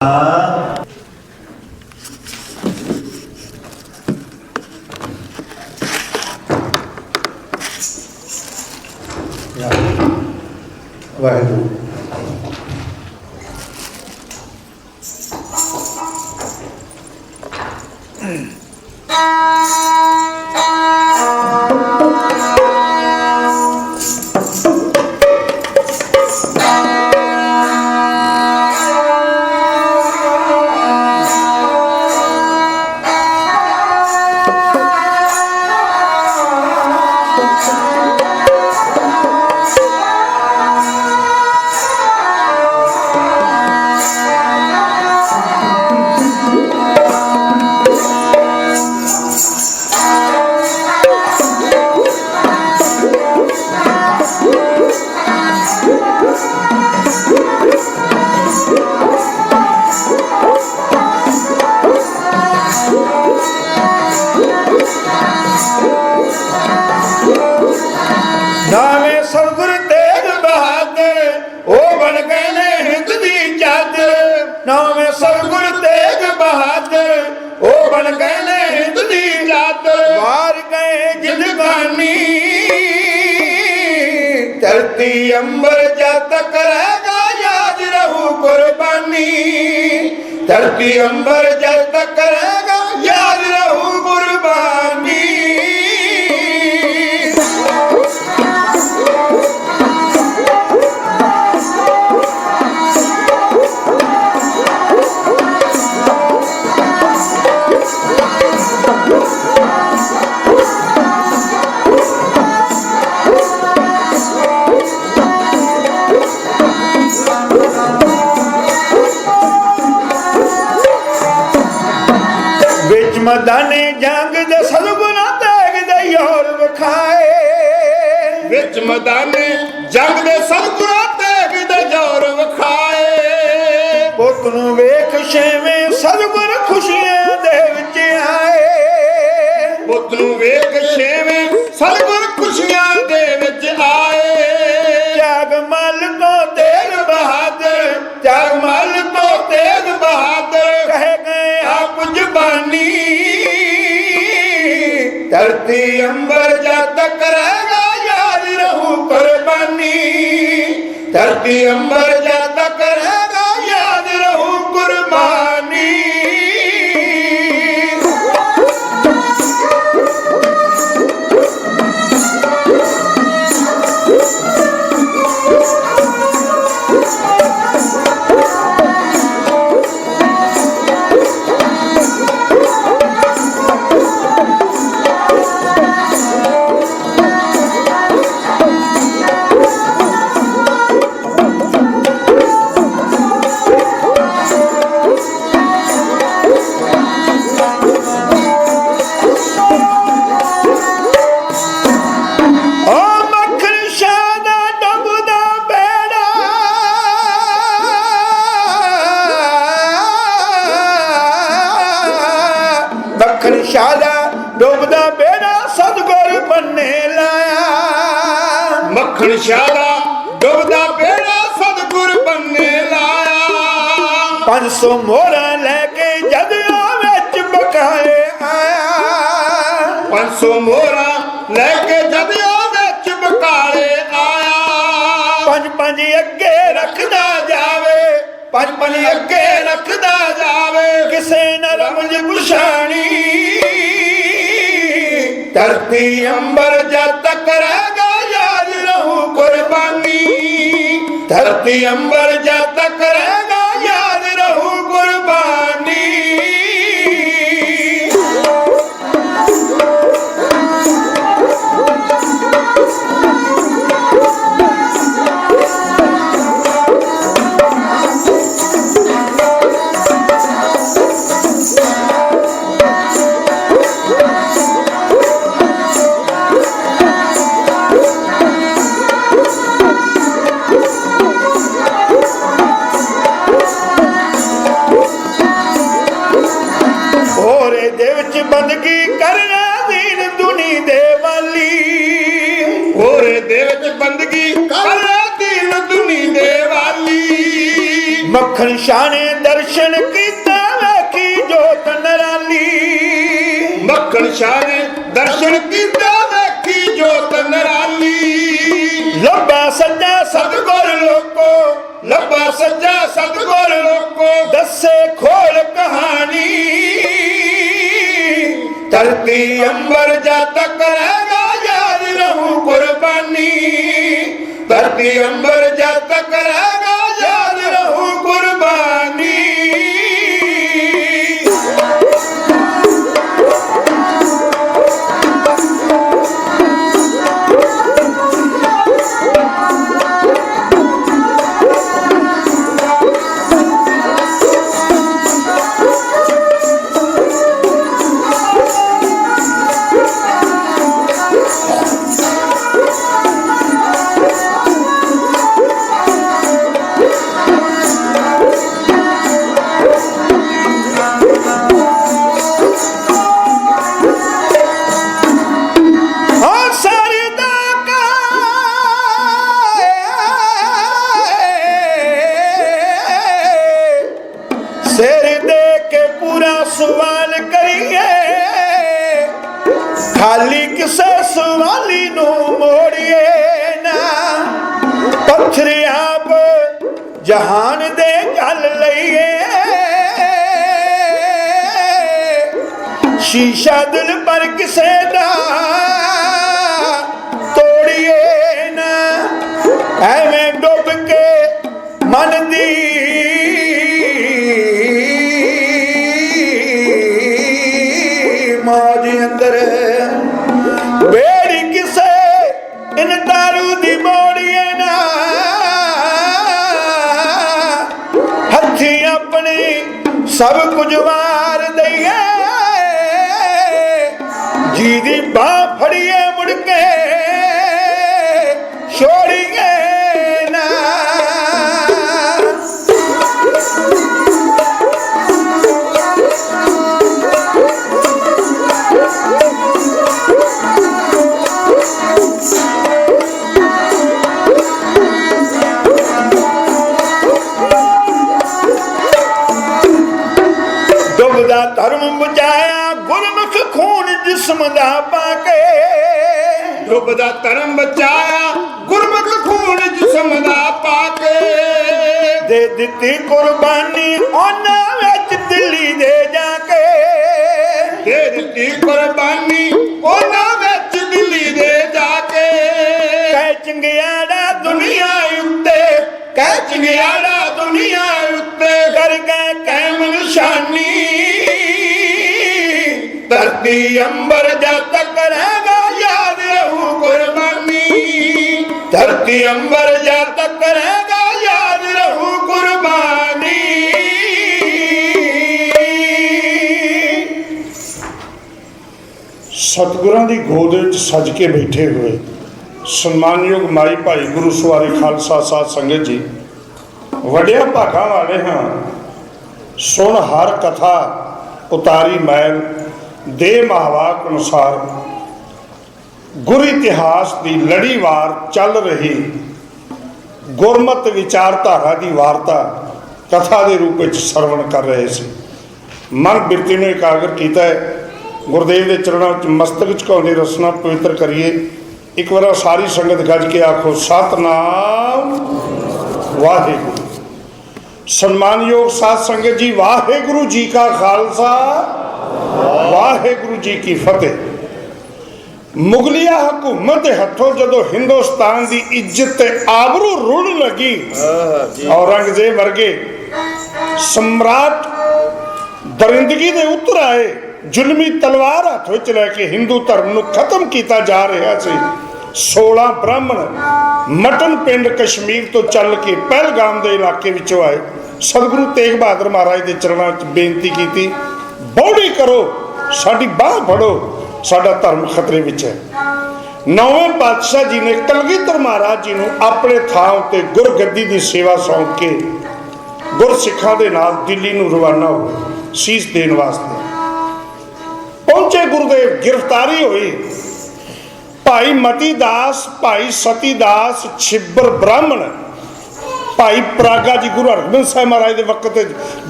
ਵਾਹਿਗੁਰੂ ਨਾਵੇਂ ਧਰਤੀ ਅੰਬਰ ਜਦ ਤੱਕ ਰਹੇਗਾ ਯਾਦ ਰਹੂ ਕੁਰਬਾਨੀ। ਧਰਤੀ ਅੰਬਰ ਜਦ ਮਦਾਨੇ ਜੰਗ ਦੇ ਸਲਗੁਨਾ ਤੇਗ ਦੇ ਯੋਰ ਵਿਖਾਏ। ਵਿੱਚ ਮੈਦਾਨੇ ਜੰਗ ਦੇ ਸਤਿਗੁਰਾਂ ਤੇਗ ਦੇ ਜੋਰ ਵਿਖਾਏ। ਪੁੱਤ ਨੂੰ ਵੇਖ ਛੇਵੇਂ ਸਲਗੁਰ ਧਰਤੀ ਅੰਬਰ ਜਦ ਤੱਕ ਰਹੇਗਾ, ਯਾਦ ਰਹੂ ਕੁਰਬਾਨੀ। ਧਰਤੀ ਅੰਬਰ ਜਦ ਤੱਕ ਰਹੇਗਾ, ਯਾਦ ਰਹੂ ਕੁਰਬਾਨੀ। ਮੱਖਣ ਸ਼ਾਹ ਦਾ ਡੁੱਬਦਾ ਬੇੜਾ ਸਤਿਗੁਰ ਬੰਨੇ ਲਾਇਆ। 500 ਮੋਹਰਾਂ ਲੈ ਕੇ ਜਦ ਵਿੱਚ ਬਕਾਏ ਆਇਆ। 500 ਮੋਹਰਾਂ ਲੈ ਕੇ ਜਦ ਵਿੱਚ ਬਕਾਲੇ ਆਇਆ। ਪੰਜ ਪੰਜ ਅੱਗੇ ਰੱਖਦਾ ਜਾਵੇ। ਪੰਜ ਪੰਜ ਅੱਗੇ ਰੱਖਦਾ ਜਾਵੇ। ਕਿਸੇ ਨਾ ਰਮਜ ਪੁਛਾਣੀ। ਧਰਤੀ ਅੰਬਰ ਜਦ ਤੱਕ ਧਰਤੀ ਅੰਬਰ ਜਦ ਲੋਕੋ, ਲੱਭਾ ਸੱਜਾ ਸਤਗੁਰ ਲੋਕੋ, ਦੱਸੇ ਖੋਲ ਕਹਾਣੀ। ਧਰਤੀ ਅੰਬਰ ਜਾ ਤੱਕ ਰਹੇਗਾ, ਯਾਦ ਰਹੂ ਕੁਰਬਾਨੀ। ਧਰਤੀ ਅੰਬਰ ਜਾ ਤੱਕ ਰਹੇਗਾ ਪੱਥਰ ਆਪ ਜਹਾਨ ਦੇ ਗੱਲ ਲਈਏ। ਸ਼ੀਸ਼ਾ ਦਿਲ ਪਰ ਕਿਸੇ ਦਾ ਤੋੜੀਏ ਨਾ। ਐਵੇਂ ਸਭ ਕੁਝ ਵਾਰ ਦਈਏ। ਜੀ ਦੀ ਬਾਹ ਖੂਨ ਪਾ ਕੇ ਡੁੱਬਦਾ ਧਰਮ ਬਚਾਇਆ ਗੁਰਮੁਖ ਖੂਨ ਜਿਸਮ ਦਾ ਪਾ ਕੇ ਦੇ ਦਿੱਤੀ ਕੁਰਬਾਨੀ, ਉਹਨਾਂ ਵਿੱਚ ਦਿੱਲੀ ਦੇ ਜਾ ਕੇ ਦੇ ਦਿੱਤੀ ਕੁਰਬਾਨੀ, ਉਹਨਾਂ ਵਿੱਚ ਦਿੱਲੀ ਦੇ ਜਾ ਕੇ ਕਹਿ ਚੰਗਿਆੜਾ ਦੁਨੀਆ ਉੱਤੇ, ਕਹਿ ਚੰਗਿਆੜਾ ਦੁਨੀਆ ਉੱਤੇ, ਕਰ ਗਏ ਕਾਇਮ ਨਿਸ਼ਾਨੀ। ਧਰਤੀ ਅੰਬਰ ਜਦ ਤੱਕ ਰਹੇਗਾ, ਯਾਦ ਰਹੂ ਕੁਰਬਾਨੀ ਧਰਤੀ ਅੰਬਰ ਜਦ ਤੱਕ ਰਹੇਗਾ, ਯਾਦ ਰਹੂ ਕੁਰਬਾਨੀ ਸਤਿਗੁਰਾਂ ਦੀ ਗੋਦ ਵਿੱਚ ਸੱਜ ਕੇ ਬੈਠੇ ਹੋਏ ਸਨਮਾਨਯੋਗ ਮਾਈ ਭਾਈ ਗੁਰੂ ਸਵਾਰੀ ਖਾਲਸਾ ਸਾਧ ਸੰਗਤ ਜੀ, ਵੱਡਿਆ ਭਾਗਾਂ ਵਾਲੇ ਹਾਂ। ਸੁਣ ਹਰ ਕਥਾ, ਉਤਾਰੀ ਮੈਲ ਦੇ ਮਹਾਵਾਕ ਅਨੁਸਾਰ ਗੁਰ ਇਤਿਹਾਸ ਦੀ ਲੜੀਵਾਰ ਚੱਲ ਰਹੀ ਗੁਰਮਤ ਵਿਚਾਰਧਾਰਾ ਦੀ ਵਾਰਤਾ ਕਥਾ ਦੇ ਰੂਪ ਵਿੱਚ ਸਰਵਣ ਕਰ ਰਹੇ ਸੀ। ਮਨ ਬਿਰਤੀ ਨੂੰ ਇਕਾਗਰ ਕੀਤਾ ਹੈ। ਗੁਰਦੇਵ ਦੇ ਚਰਨਾਂ ਵਿੱਚ ਮਸਤਕ ਝੁਕਾਉਂਦੇ ਰਸਨਾ ਪਵਿੱਤਰ ਕਰੀਏ। ਇੱਕ ਵਾਰ ਸਾਰੀ ਸੰਗਤ ਗੱਜ ਕੇ ਆਖੋ, ਸਤਨਾਮ ਵਾਹਿਗੁਰੂ। ਸਨਮਾਨਯੋਗ ਸਾਧ ਸੰਗਤ ਜੀ, ਵਾਹਿਗੁਰੂ ਜੀ ਕਾ ਖਾਲਸਾ। ਵਾਹਿਗੁਰੂ ਜੀ ਕੀ ਫਤਿਹ। ਮੁਗਲਿਆ ਹਕੂਮਤ ਦੇ ਹੱਥੋਂ ਜਦੋਂ ਹਿੰਦੁਸਤਾਨ ਦੀ ਇੱਜ਼ਤ ਤੇ ਆਬਰੂ ਰੁੜ ਲੱਗੀ, ਔਰੰਗਜ਼ੇਬ ਵਰਗੇ ਸਮਰਾਟ ਦਰਿੰਦਗੀ ਦੇ ਉੱਤਰ ਆਏ, ਜ਼ੁਲਮੀ ਤਲਵਾਰ ਹੱਥ ਵਿੱਚ ਲੈ ਕੇ ਹਿੰਦੂ ਧਰਮ ਨੂੰ ਖਤਮ ਕੀਤਾ ਜਾ ਰਿਹਾ ਸੀ। 16 ਬ੍ਰਾਹਮਣ ਮਟਨ ਪਿੰਡ ਕਸ਼ਮੀਰ ਤੋਂ ਚੱਲ ਕੇ ਪਹਿਲਗਾਮ ਦੇ ਇਲਾਕੇ ਵਿੱਚੋਂ ਆਏ। ਸਤਿਗੁਰੂ ਤੇਗ ਬਹਾਦਰ ਮਹਾਰਾਜ ਦੇ ਚਰਨਾਂ ਵਿੱਚ ਬੇਨਤੀ ਕੀਤੀ ਬੋੜੀ ਕਰੋ, ਸਾਡੀ ਬਾਹ ਫੜੋ, ਸਾਡਾ ਧਰਮ ਖਤਰੇ ਵਿੱਚ ਹੈ। ਨੌਵੇਂ ਪਾਤਸ਼ਾਹ ਜੀ ਨੇ ਕਲਗੀਧਰ ਮਹਾਰਾਜ ਜੀ ਨੂੰ ਆਪਣੇ ਥਾਂ ਉੱਤੇ ਗੁਰਗੱਦੀ ਦੀ ਸੇਵਾ ਸੌਂਪ ਕੇ ਗੁਰਸਿੱਖਾਂ ਦੇ ਨਾਲ ਦਿੱਲੀ ਨੂੰ ਰਵਾਨਾ ਹੋਏ ਸੀਸ ਦੇਣ ਵਾਸਤੇ। ਪਹੁੰਚੇ ਗੁਰਦੇਵ ਗ੍ਰਿਫਤਾਰੀ ਹੋਈ। ਭਾਈ ਮਤੀ ਦਾਸ ਭਾਈ ਸਤੀ ਦਾਸ ਛਿੱਬਰ ਬ੍ਰਾਹਮਣ ਭਾਈ ਪ੍ਰਾਗਾ ਜੀ ਗੁਰੂ ਹਰਗੋਬਿੰਦ ਸਾਹਿਬ ਮਹਾਰਾਜ ਦੇ ਵਕਤ ਤੇ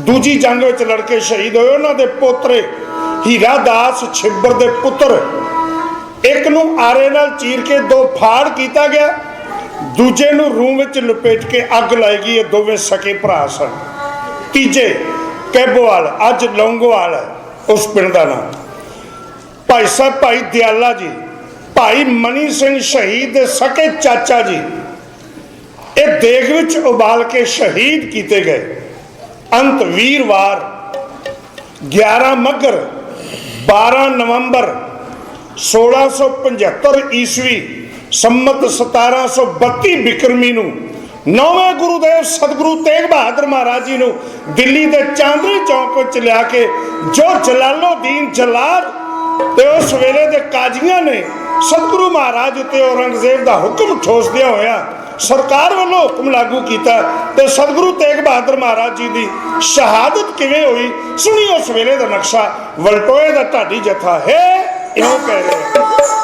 ਦੂਜੀ ਜੰਗ ਵਿੱਚ ਲੜ ਕੇ ਸ਼ਹੀਦ ਹੋਏ, ਉਹਨਾਂ ਦੇ ਪੋਤਰੇ ਹੀਰਾ ਦਾਸ ਛਿੱਬਰ ਦੇ ਪੁੱਤਰ। ਇੱਕ ਨੂੰ ਆਰੇ ਨਾਲ ਚੀਰ ਕੇ ਦੋ ਫਾੜ ਕੀਤਾ ਗਿਆ, ਦੂਜੇ ਨੂੰ ਰੂਹ ਵਿੱਚ ਲਪੇਟ ਕੇ ਅੱਗ ਲਾਈ ਗਈ, ਇਹ ਦੋਵੇਂ ਸਕੇ ਭਰਾ ਸਨ। ਤੀਜੇ ਕੈਬੋਵਾਲ, ਅੱਜ ਲੌਂਗੋਵਾਲ ਹੈ, ਉਸ ਪਿੰਡ ਦਾ ਨਾਮ। ਭਾਈ ਸਾਹਿਬ, ਭਾਈ ਦਿਆਲਾ ਜੀ, ਭਾਈ ਮਨੀ ਸਿੰਘ ਸ਼ਹੀਦ ਦੇ ਸਕੇ ਚਾਚਾ ਜੀ ਦੇਗ ਵਿੱਚ ਉਬਾਲ ਕੇ ਸ਼ਹੀਦ ਕੀਤੇ ਗਏ। ਅੰਤ ਵੀਰਵਾਰ 11 ਮੱਘਰ 12 ਨਵੰਬਰ 1675 ਈਸਵੀ, ਸੰਮਤ 1732 ਬਿਕਰਮੀ ਨੂੰ ਨੌਵੇਂ ਗੁਰੂਦੇਵ ਸਤਿਗੁਰੂ ਤੇਗ ਬਹਾਦਰ ਮਹਾਰਾਜ ਜੀ ਨੂੰ ਦਿੱਲੀ ਦੇ ਚਾਂਦਨੀ ਚੌਕ ਵਿੱਚ ਲਿਆ ਕੇ ਜੋ ਜਲਾਲੋਦੀਨ ਜਲਾਦ ਤੇ ਉਸ ਵੇਲੇ ਦੇ ਕਾਜ਼ੀਆਂ ਨੇ ਸਤਿਗੁਰੂ ਮਹਾਰਾਜ ਉੱਤੇ ਔਰੰਗਜ਼ੇਬ ਦਾ ਹੁਕਮ ਠੋਸਦਿਆਂ ਹੋਇਆ ਸਰਕਾਰ ਵੱਲੋਂ ਹੁਕਮ ਲਾਗੂ ਕੀਤਾ ਤੇ ਸਤਿਗੁਰੂ ਤੇਗ ਬਹਾਦਰ ਮਹਾਰਾਜ ਜੀ ਦੀ ਸ਼ਹਾਦਤ ਕਿਵੇਂ ਹੋਈ ਸੁਣੀ ਉਸ ਵੇਲੇ ਦਾ ਨਕਸ਼ਾ, ਵਲਟੋਏ ਦਾ ਢਾਡੀ ਜਥਾ, ਹੈ ਇਹੋ ਕਹਿ ਰਿਹਾ।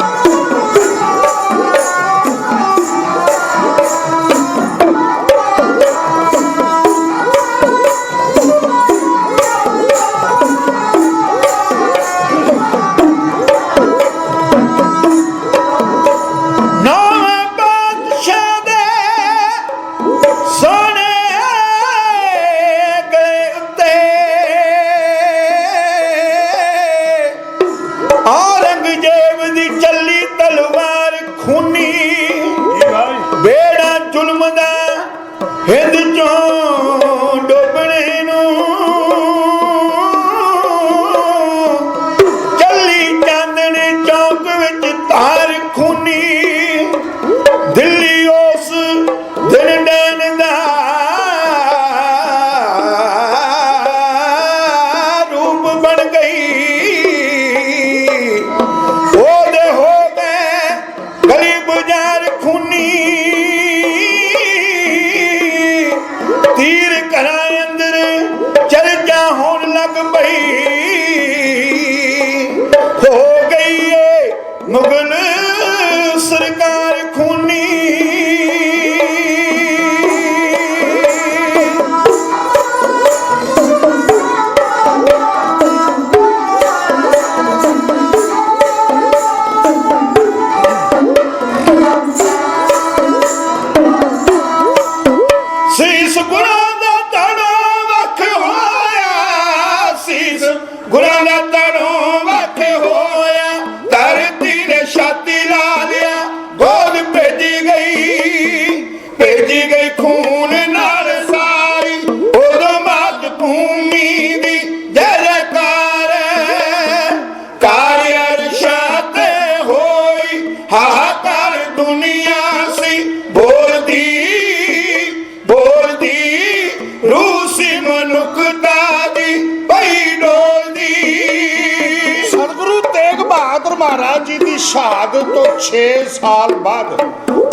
ਦੀ ਸ਼ਹਾਦਤ ਤੋਂ 6 ਸਾਲ ਬਾਅਦ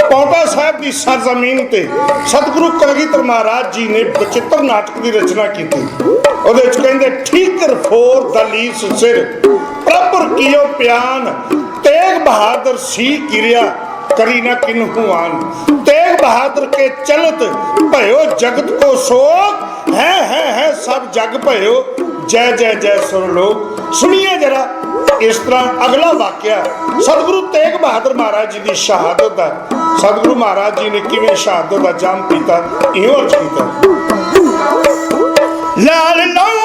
ਪੌਂਟਾ ਸਾਹਿਬ ਦੀ ਸਰਜ਼ਮੀਨ ਤੇ ਸਤਿਗੁਰੂ ਕਲਗੀਧਰ ਮਹਾਰਾਜ ਜੀ ਨੇ ਬਚਿੱਤਰ ਨਾਟਕ ਦੀ ਰਚਨਾ ਕੀਤੀ। ਉਹਦੇ ਵਿੱਚ ਕਹਿੰਦੇ, ਠੀਕਰ ਫੋਰ ਦਲੀਸ ਸਿਰ, ਪ੍ਰਭੁਰ ਕੀਓ ਪਿਆਨ, ਤੇਗ ਬਹਾਦਰ ਸੀ ਕਿਰਿਆ ਕਰੀ ਨਾ ਕਿਨਹੂ ਆਨ ਤੇਗ ਬਹਾਦਰ ਕੇ ਚਲਤ ਭਇਓ ਜਗਤ ਕੋ ਸੋਗ, ਹੈ ਹੈ ਹੈ, ਸਭ ਜਗ ਭਇਓ, ਜੈ ਜੈ ਜੈ ਸੁਰ ਲੋਕ। ਸੁਣੀਏ ਜਰਾ ਇਸ ਤਰ੍ਹਾਂ ਅਗਲਾ ਵਾਕਿਆ ਸਤਿਗੁਰੂ ਤੇਗ ਬਹਾਦਰ ਮਹਾਰਾਜ ਜੀ ਦੀ ਸ਼ਹਾਦਤ ਦਾ ਸਤਿਗੁਰੂ ਮਹਾਰਾਜ ਜੀ ਨੇ ਕਿਵੇਂ ਸ਼ਹਾਦਤ ਦਾ ਜਾਮ ਪੀਤਾ ਇਹੋ ਅਰਜ਼ ਕੀਤਾ। ਲਾਲ ਲਹੂ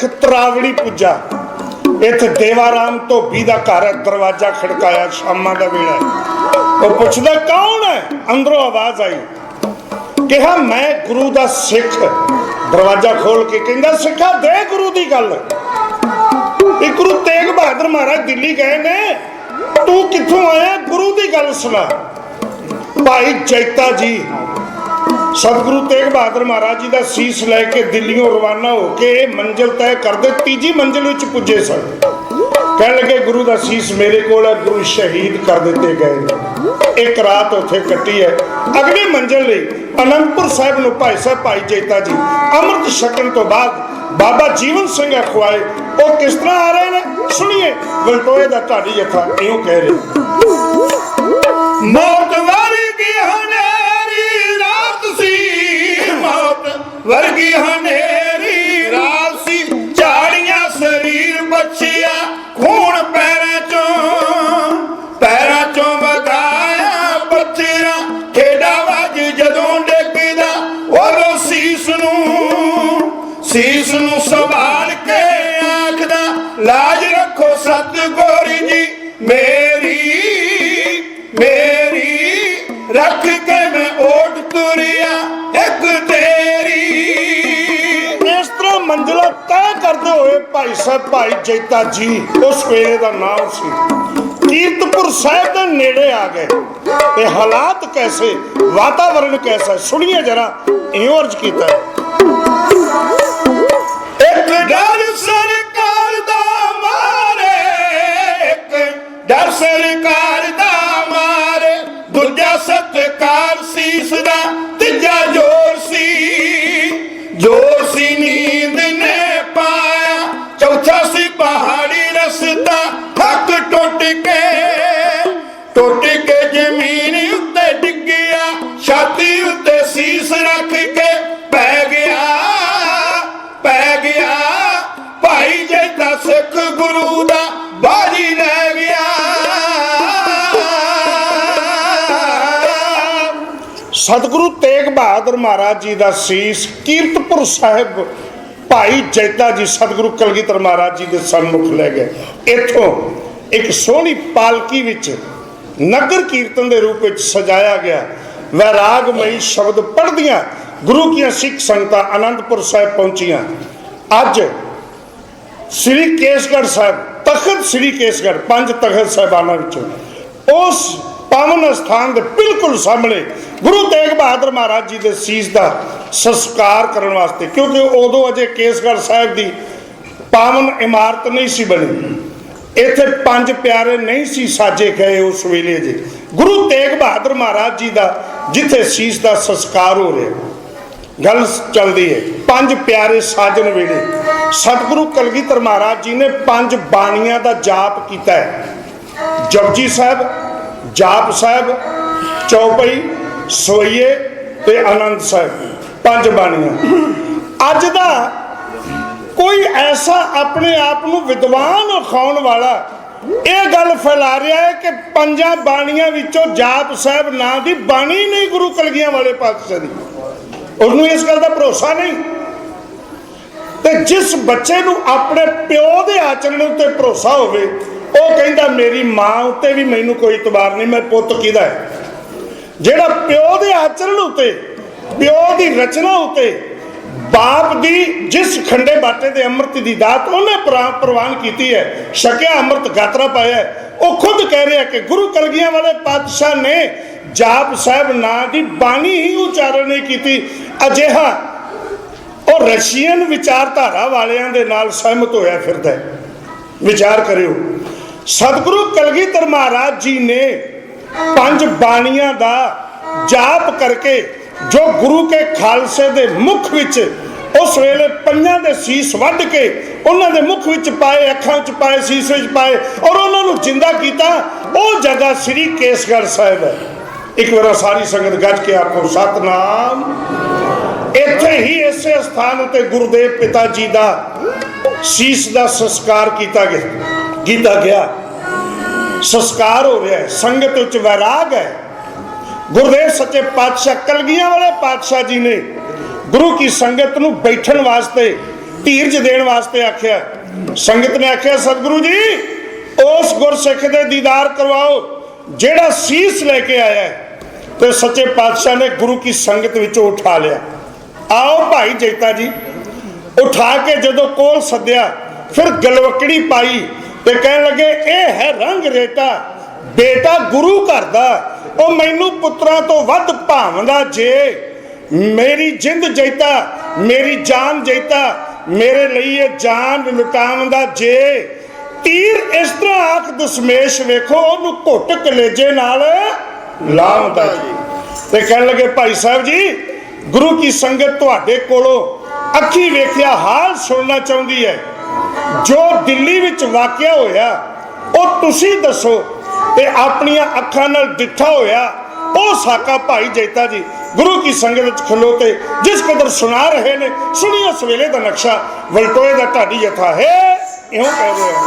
ਗੁਰਸਿੱਖ ਤਰਾਵੜੀ ਪੁੱਜਾ। ਇੱਥੇ ਦੇਵਾਰਾਮ ਧੋਬੀ ਦਾ ਘਰ ਹੈ, ਦਰਵਾਜ਼ਾ ਖੜਕਾਇਆ, ਸ਼ਾਮਾਂ ਦਾ ਵੇਲਾ ਉਹ ਪੁੱਛਦਾ, ਕੌਣ ਹੈ? ਅੰਦਰੋਂ ਆਵਾਜ਼ ਆਈ। ਕਿਹਾ, ਮੈਂ ਗੁਰੂ ਦਾ ਸਿੱਖ। ਦਰਵਾਜ਼ਾ ਖੋਲ ਕੇ ਕਹਿੰਦਾ, ਸਿੱਖਾ, ਦੇ ਗੁਰੂ ਦੀ ਗੱਲ। ਇਹ ਗੁਰੂ ਤੇਗ ਬਹਾਦਰ ਮਹਾਰਾਜ ਦਿੱਲੀ ਗਏ ਨੇ। ਤੂੰ ਕਿੱਥੋਂ ਆਇਆ? ਗੁਰੂ ਦੀ ਗੱਲ ਸੁਣਾ। ਭਾਈ ਜੈਤਾ ਜੀ ਸਤਿਗੁਰੂ ਤੇਗ ਬਹਾਦਰ ਮਹਾਰਾਜ ਜੀ ਦਾ ਸੀਸ ਲੈ ਕੇ ਦਿੱਲੀੋਂ ਰਵਾਨਾ ਹੋ ਕੇ ਇਹ ਮੰਜ਼ਿਲ ਤੈਅ ਕਰਦੇ ਤੀਜੀ ਮੰਜ਼ਿਲ ਵਿੱਚ ਪੁੱਜੇ ਸਨ। ਕਹਿਣ ਲੱਗੇ, ਗੁਰੂ ਦਾ ਸੀਸ ਮੇਰੇ ਕੋਲ ਹੈ, ਗੁਰੂ ਸ਼ਹੀਦ ਕਰ ਦਿੱਤੇ ਗਏ ਇੱਕ ਰਾਤ ਉੱਥੇ ਕੱਟੀ ਹੈ। ਅਗਲੀ ਮੰਜ਼ਿਲ ਲਈ ਅਨੰਦਪੁਰ ਸਾਹਿਬ ਨੂੰ ਭਾਈ ਸਾਹਿਬ, ਭਾਈ ਜੈਤਾ ਜੀ ਅੰਮ੍ਰਿਤ ਛਕਣ ਤੋਂ ਬਾਅਦ ਬਾਬਾ ਜੀਵਨ ਸਿੰਘ ਅਖਵਾਏ ਉਹ ਕਿਸ ਤਰ੍ਹਾਂ ਆ ਰਹੇ ਨੇ? ਸੁਣੀਏ, ਵਲਟੋਏ ਦਾ ਢਾਡੀ ਜਥਾ ਇਉਂ ਕਹਿ ਰਿਹਾ। ਮੌਤ ਵਰਗੀ ਹਨੇਰੀ ਭਾਈ ਸਾਹਿਬ, ਭਾਈ ਜੈਤਾ ਜੀ ਉਸ ਵੇਲੇ ਦਾ ਨਾਮ ਸੀ। ਕੀਰਤਪੁਰ ਸਾਹਿਬ ਦੇ ਨੇੜੇ ਆ ਗਏ। ਤੇ ਹਾਲਾਤ ਕੈਸੇ, ਵਾਤਾਵਰਣ ਕੈਸਾ, ਸੁਣੀਏ ਜਰਾ, ਇਉਂ ਅਰਜ਼ ਕੀਤਾ। ਇੱਕ ਡਰ ਸਰਕਾਰ ਦਾ ਮਾਰੇ, ਇੱਕ ਡਰ ਸਰਕਾਰ ਦਾ ਮਾਰੇ। ਦੂਜਾ ਸਤਕਾਰ ਸੀਸ ਦਾ, ਤੀਜਾ ਜੋ ਸਤਿਗੁਰੂ ਤੇਗ ਬਹਾਦਰ ਮਹਾਰਾਜ ਜੀ ਦਾ ਸੀਸ ਕੀਰਤਪੁਰ ਸਾਹਿਬ ਭਾਈ ਜੈਤਾ ਜੀ ਸਤਿਗੁਰੂ ਕਲਗੀਧਰ ਮਹਾਰਾਜ ਜੀ ਦੇ ਸਨਮੁਖ ਲੈ ਗਏ। ਇੱਥੋਂ ਇੱਕ ਸੋਹਣੀ ਪਾਲਕੀ ਵਿੱਚ ਨਗਰ ਕੀਰਤਨ ਦੇ ਰੂਪ ਵਿੱਚ ਸਜਾਇਆ ਗਿਆ। ਵੈਰਾਗਮਈ ਸ਼ਬਦ ਪੜ੍ਹਦੀਆਂ ਗੁਰੂ ਕੀਆਂ ਸਿੱਖ ਸੰਗਤਾਂ ਆਨੰਦਪੁਰ ਸਾਹਿਬ ਪਹੁੰਚੀਆਂ। ਅੱਜ ਸ੍ਰੀ ਕੇਸਗੜ੍ਹ ਸਾਹਿਬ, ਤਖਤ ਸ੍ਰੀ ਕੇਸਗੜ੍ਹ, ਪੰਜ ਤਖਤ ਸਾਹਿਬਾਨਾਂ ਵਿੱਚੋਂ ਉਸ ਪਾਵਨ ਸਥਾਨ ਦੇ ਬਿਲਕੁਲ ਸਾਹਮਣੇ ਗੁਰੂ ਤੇਗ ਬਹਾਦਰ ਮਹਾਰਾਜ ਜੀ ਦੇ ਸੀਸ ਦਾ ਸੰਸਕਾਰ ਕਰਨ ਵਾਸਤੇ, ਕਿਉਂਕਿ ਉਦੋਂ ਅਜੇ ਕੇਸਗੜ੍ਹ ਸਾਹਿਬ ਦੀ ਪਾਵਨ ਇਮਾਰਤ ਨਹੀਂ ਸੀ ਬਣੀ। ਇੱਥੇ ਪੰਜ ਪਿਆਰੇ ਨਹੀਂ ਸੀ ਸਾਜੇ ਗਏ ਉਸ ਵੇਲੇ ਜੇ ਗੁਰੂ ਤੇਗ ਬਹਾਦਰ ਮਹਾਰਾਜ ਜੀ ਦਾ ਜਿੱਥੇ ਸੀਸ ਦਾ ਸੰਸਕਾਰ ਹੋ ਰਿਹਾ। ਗੱਲ ਚੱਲਦੀ ਹੈ, ਪੰਜ ਪਿਆਰੇ ਸਾਜਨ ਵੇਲੇ ਸਤਿਗੁਰੂ ਕਲਗੀਧਰ ਮਹਾਰਾਜ ਜੀ ਨੇ ਪੰਜ ਬਾਣੀਆਂ ਦਾ ਜਾਪ ਕੀਤਾ ਹੈ। ਜਪਜੀ ਸਾਹਿਬ ਜਾਪ ਸਾਹਿਬ, ਚੌਪਈ, ਸੋਈਏ ਤੇ ਆਨੰਦ ਸਾਹਿਬ। ਪੰਜ ਬਾਣੀਆਂ। ਅੱਜ ਦਾ ਕੋਈ ਐਸਾ ਆਪਣੇ ਆਪ ਨੂੰ ਵਿਦਵਾਨ ਖਾਉਣ ਵਾਲਾ ਇਹ ਗੱਲ ਫੈਲਾ ਰਿਹਾ ਹੈ ਕਿ ਪੰਜਾਂ ਬਾਣੀਆਂ ਵਿੱਚੋਂ ਜਾਪ ਸਾਹਿਬ ਨਾਂ ਦੀ ਬਾਣੀ ਨਹੀਂ ਗੁਰੂ ਕਲਗੀਆਂ ਵਾਲੇ ਪਾਤਸ਼ਾਹ ਦੀ। ਉਹਨੂੰ ਇਸ ਗੱਲ ਦਾ ਭਰੋਸਾ ਨਹੀਂ। ਤੇ ਜਿਸ ਬੱਚੇ ਨੂੰ ਆਪਣੇ ਪਿਓ ਦੇ ਆਚਰਣ ਉੱਤੇ ਭਰੋਸਾ ਹੋਵੇ ਉਹ ਕਹਿੰਦਾ, ਮੇਰੀ ਮਾਂ ਉੱਤੇ ਵੀ ਮੈਨੂੰ ਕੋਈ ਇਤਬਾਰ ਨਹੀਂ, ਮੈਂ ਪੁੱਤ ਕਿਹਦਾ ਹੈ? ਜਿਹੜਾ ਪਿਓ ਦੇ ਆਚਰਣ ਉੱਤੇ, ਪਿਓ ਦੀ ਰਚਨਾ ਉੱਤੇ ਬਾਪ ਦੀ ਜਿਸ ਖੰਡੇ ਬਾਟੇ ਦੇ ਅੰਮ੍ਰਿਤ ਦੀ ਦਾਤ ਉਹਨੇ ਪ੍ਰਵਾਨ ਕੀਤੀ ਹੈ, ਛਕਿਆ ਅੰਮ੍ਰਿਤ ਗਾਤਰਾ ਪਾਇਆ ਉਹ ਖੁਦ ਕਹਿ ਰਿਹਾ ਕਿ ਗੁਰੂ ਕਲਗੀਆਂ ਵਾਲੇ ਪਾਤਸ਼ਾਹ ਨੇ ਜਾਪ ਸਾਹਿਬ ਨਾਂ ਦੀ ਬਾਣੀ ਹੀ ਉਚਾਰਨ ਨਹੀਂ ਕੀਤੀ। ਅਜਿਹਾ ਉਹ ਰਸ਼ੀਅਨ ਵਿਚਾਰਧਾਰਾ ਵਾਲਿਆਂ ਦੇ ਨਾਲ ਸਹਿਮਤ ਹੋਇਆ ਫਿਰਦਾ ਹੈ। ਵਿਚਾਰ ਕਰਿਓ। ਸਤਿਗੁਰੂ ਕਲਗੀਧਰ ਮਹਾਰਾਜ ਜੀ ਨੇ ਪੰਜ ਬਾਣੀਆਂ ਦਾ ਜਾਪ ਕਰਕੇ ਜੋ ਗੁਰੂ ਕੇ ਖਾਲਸੇ ਦੇ ਮੁਖ ਵਿੱਚ ਉਸ ਵੇਲੇ ਪੰਜਾਂ ਦੇ ਸੀਸ ਵੱਢ ਕੇ ਉਹਨਾਂ ਦੇ ਮੁਖ ਵਿੱਚ ਪਾਏ, ਅੱਖਾਂ ਵਿੱਚ ਪਾਏ, ਸੀਸ ਵਿੱਚ ਪਾਏ ਔਰ ਉਹਨਾਂ ਨੂੰ ਜਿੰਦਾ ਕੀਤਾ, ਉਹ ਜਗ੍ਹਾ ਸ੍ਰੀ ਕੇਸਗੜ੍ਹ ਸਾਹਿਬ ਹੈ। ਇੱਕ ਵਾਰ ਸਾਰੀ ਸੰਗਤ ਗੱਜ ਕੇ ਆਖੋ, ਸਤਨਾਮ। ਇੱਥੇ ਹੀ ਇਸੇ ਸਥਾਨ ਉਤੇ ਗੁਰਦੇਵ ਪਿਤਾ ਜੀ ਦਾ ਸੀਸ ਦਾ ਸੰਸਕਾਰ ਕੀਤਾ ਗਿਆ। ਕੀਤਾ ਗਿਆ। ਸੰਸਕਾਰ ਹੋ ਰਿਹਾ ਹੈ, ਸੰਗਤ ਵਿੱਚ ਵੈਰਾਗ ਹੈ। ਗੁਰਦੇਵ ਸੱਚੇ ਪਾਤਸ਼ਾਹ, ਕਲਗੀਆਂ ਵਾਲੇ ਪਾਤਸ਼ਾਹ ਜੀ ਨੇ ਗੁਰੂ ਕੀ ਸੰਗਤ ਨੂੰ ਬੈਠਣ ਵਾਸਤੇ, ਧੀਰਜ ਦੇਣ ਵਾਸਤੇ ਆਖਿਆ। ਸੰਗਤ ਨੇ ਆਖਿਆ, ਸਤਿਗੁਰੂ ਜੀ, ਉਸ ਗੁਰਸਿੱਖ ਦੇ ਦੀਦਾਰ ਕਰਵਾਓ, ਜਿਹੜਾ ਸੀਸ ਲੈ ਕੇ ਆਇਆ ਤੇ ਸੱਚੇ ਪਾਤਸ਼ਾਹ ਨੇ ਗੁਰੂ ਕੀ ਸੰਗਤ ਵਿੱਚੋਂ ਉਠਾ ਲਿਆ। ਆਓ ਭਾਈ ਜੈਤਾ ਜੀ, ਉਠਾ ਕੇ ਜਦੋਂ ਕੋਲ ਸੱਦਿਆ, ਫਿਰ ਗਲਵਕੜੀ ਪਾਈ ਤੇ ਕਹਿਣ ਲੱਗੇ, ਇਹ ਹੈ ਰੰਗ ਰੇਟਾ ਬੇਟਾ ਗੁਰੂ ਘਰ ਦਾ। ਉਹ ਮੈਨੂੰ ਪੁੱਤਰਾਂ ਤੋਂ ਵੱਧ ਭਾਵਨਾ ਜੇ। ਮੇਰੀ ਜਿੰਦ ਜੈਤਾ, ਮੇਰੀ ਜਾਨ ਜੈਤਾ, ਮੇਰੇ ਲਈ ਇਹ ਜਾਨ ਲੁਟਾਉਣ ਦਾ ਜੇ। ਤੀਰ ਇਸ ਤਰ੍ਹਾਂ ਆਖ ਦਸ਼ਮੇਸ਼ ਵੇਖੋ, ਉਹਨੂੰ ਘੁੱਟ ਕਲੇਜੇ ਨਾਲ ਲਾਉਂਦਾ ਜੀ। ਤੇ ਕਹਿਣ ਲੱਗੇ, ਭਾਈ ਸਾਹਿਬ ਜੀ, ਗੁਰੂ ਕੀ ਸੰਗਤ ਤੁਹਾਡੇ ਕੋਲੋਂ ਅੱਖੀ ਵੇਖਿਆ ਹਾਲ ਸੁਣਨਾ ਚਾਹੁੰਦੀ ਹੈ? ਜੋ ਦਿੱਲੀ ਵਿੱਚ ਵਾਕਿਆ ਹੋਇਆ, ਉਹ ਤੁਸੀਂ ਦੱਸੋ ਤੇ ਆਪਣੀਆਂ ਅੱਖਾਂ ਨਾਲ ਡਿੱਠਾ ਹੋਇਆ, ਉਹ ਸਾਕਾ ਭਾਈ ਜੈਤਾ ਜੀ, ਗੁਰੂ ਕੀ ਸੰਗਤ ਵਿੱਚ ਖਲੋਤੇ ਜਿਸ ਕਦਰ ਸੁਣਾ ਰਹੇ ਨੇ ਸੁਣਿਓ ਸਵੇਲੇ ਦਾ ਨਕਸ਼ਾ, ਵਲਟੋਏ ਦਾ ਢਾਡੀ ਯਥਾ ਹੈ, ਇਉਂ ਕਹਿ ਰਿਹਾ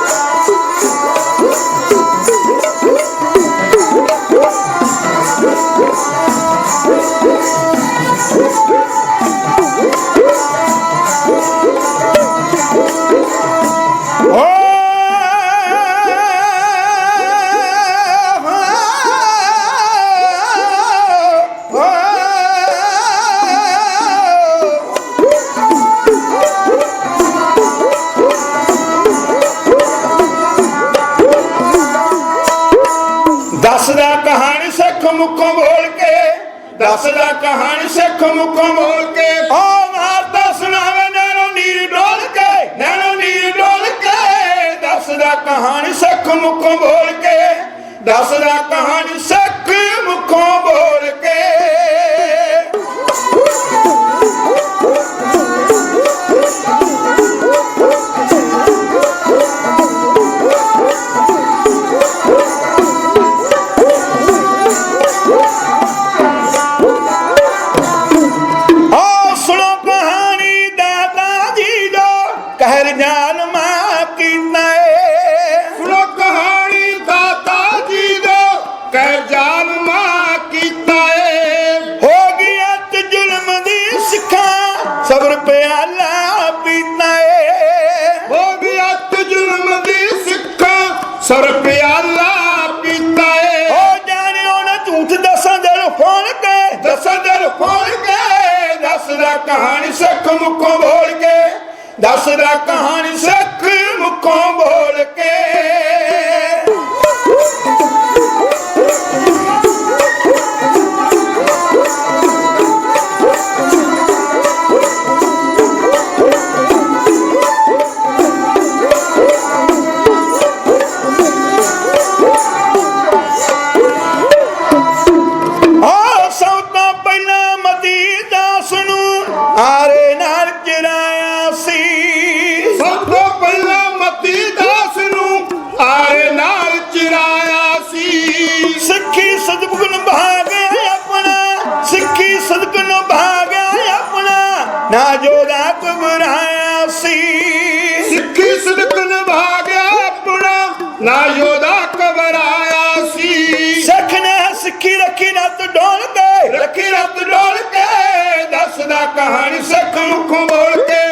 ਦੱਸਦਾ ਕਹਾਣੀ ਸਿੱਖ ਮੁਖੋਂ ਬੋਲ ਕੇ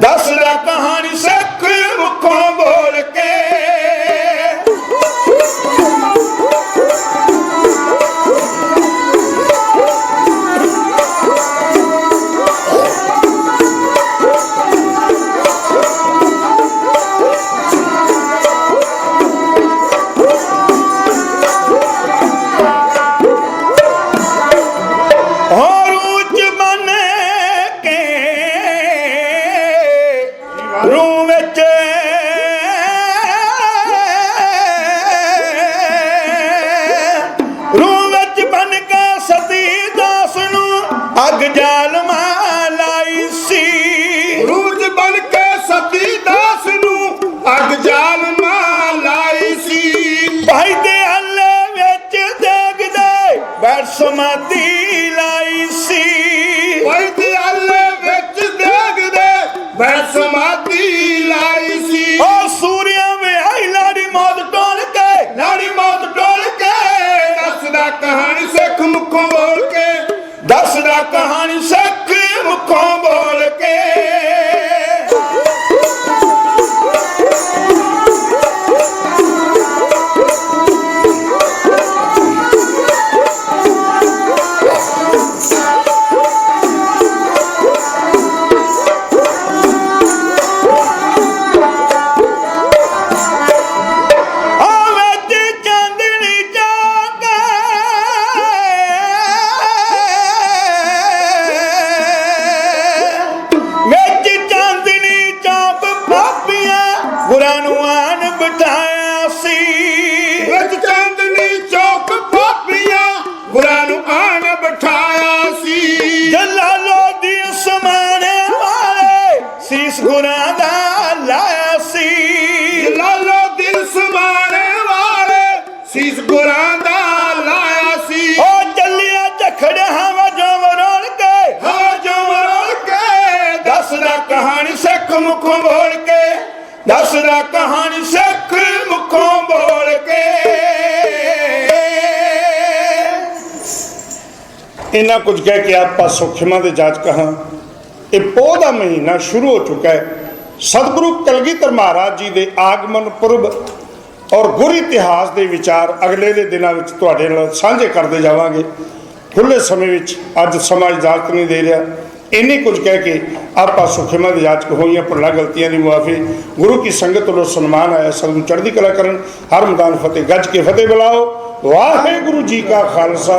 ਦੱਸਦਾ ਕਹਾਣੀ ਸਿੱਖ ਇਹਨਾਂ ਕੁਝ ਕਹਿ ਕੇ ਆਪਾਂ ਸੁਖਮਾ ਦੇ ਜਾਚਕ ਹਾਂ। ਇਹ ਪੋਹ ਦਾ ਮਹੀਨਾ ਸ਼ੁਰੂ ਹੋ ਚੁੱਕਾ ਹੈ। ਸਤਿਗੁਰੂ ਕਲਗੀਧਰ ਮਹਾਰਾਜ ਜੀ ਦੇ ਆਗਮਨ ਪੁਰਬ ਔਰ ਗੁਰ ਇਤਿਹਾਸ ਦੇ ਵਿਚਾਰ ਅਗਲੇ ਦੇ ਦਿਨਾਂ ਵਿੱਚ ਤੁਹਾਡੇ ਨਾਲ ਸਾਂਝੇ ਕਰਦੇ ਜਾਵਾਂਗੇ। ਖੁੱਲੇ ਸਮੇਂ ਵਿੱਚ ਅੱਜ ਸਮਾਂ ਇਜਾਜ਼ਤ ਨਹੀਂ ਦੇ ਰਿਹਾ। ਇੰਨੇ ਕੁਝ ਕਹਿ ਕੇ ਆਪਾਂ ਸੁਖਮਾ ਦੇ ਜਾਚਕ ਹੋਈਆਂ, ਭੁੱਲਾਂ, ਗਲਤੀਆਂ ਦੀ ਮੁਆਫੀ, ਗੁਰੂ ਕੀ ਸੰਗਤ ਵੱਲੋਂ ਸਨਮਾਨ ਆਇਆ ਸਭ ਨੂੰ ਚੜ੍ਹਦੀ ਕਲਾ ਕਰਨ, ਹਰ ਮੈਦਾਨ ਫਤਿਹ, ਗੱਜ ਕੇ ਫਤਿਹ ਬੁਲਾਓ। ਵਾਹਿਗੁਰੂ ਜੀ ਕਾ ਖਾਲਸਾ।